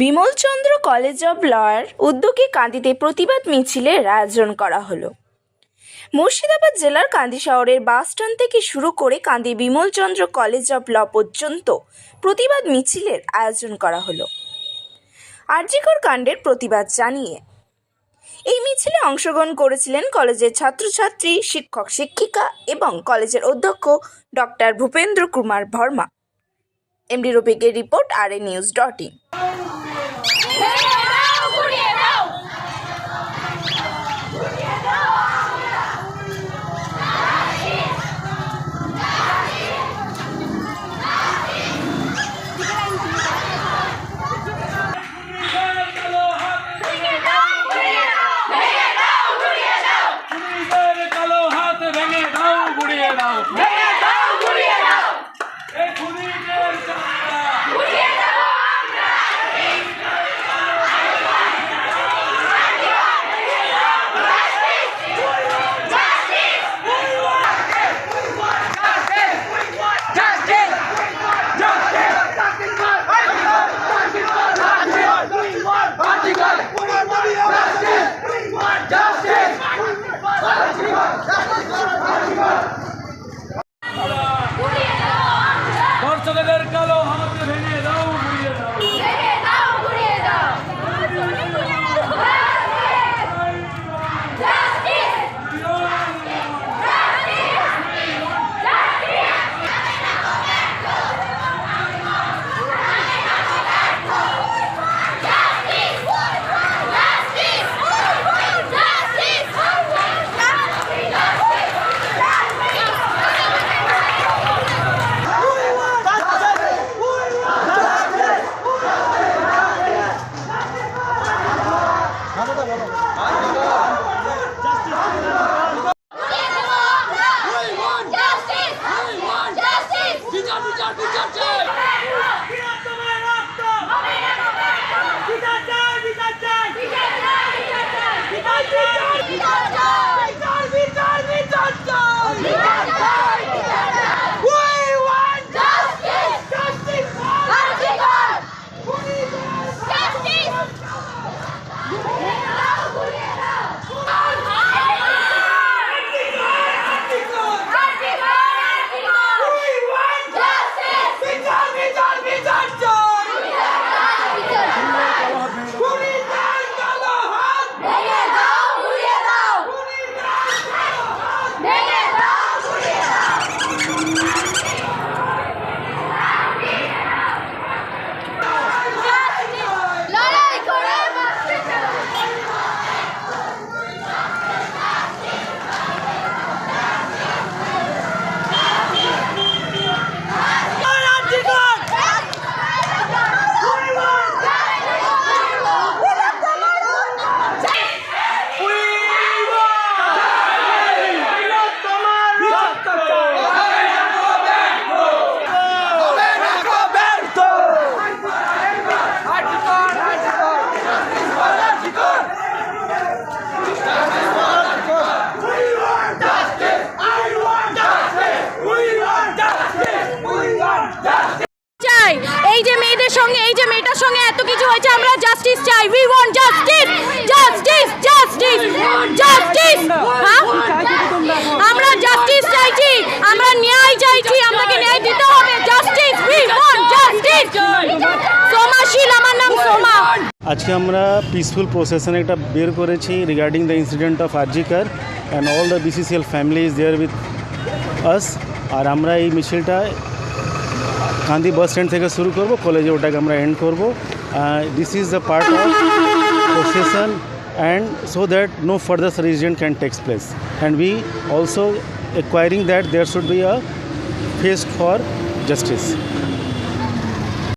Bimalchandra college of lawyer উদ্যোগে কান্দিতে প্রতিবাদ মিছিলের আয়োজন করা হলো। মুর্শিদাবাদ জেলার কান্দি শহরের বাসস্ট্যান্ড থেকে শুরু করে Kandi Bimalchandra college of law পর্যন্ত প্রতিবাদ মিছিলের আয়োজন করা হলো। আরজিকর কাণ্ডের প্রতিবাদ জানিয়ে এই মিছিলে অংশগ্রহণ করেছিলেন কলেজের ছাত্রছাত্রী, শিক্ষক, শিক্ষিকা এবং কলেজের অধ্যক্ষ ডক্টর ভূপেন্দ্র কুমার ভর্মা এমডি রফিকের report R A news dot in হয়েছে, আমরা জাস্টিস চাই। We want justice justice justice justice আমরা জাস্টিস চাইছি, আমরা ন্যায় চাইছি, আমাকে ন্যায় দিতে হবে। Justice we want justice Somashil আমার নাম সোমা। আজকে আমরা পিসফুল প্রসেশন একটা বের করেছি regarding the incident of RG Kar and all the BCCL family is there with us আর আমরা এই মিছিলটা কান্দি বাস স্ট্যান্ড থেকে শুরু করব কলেজে ওটাকে আমরা এন্ড করব। Uh, this is a part of procession and so that no further surgeon can take place. And we also acquiring that there should be a face for justice.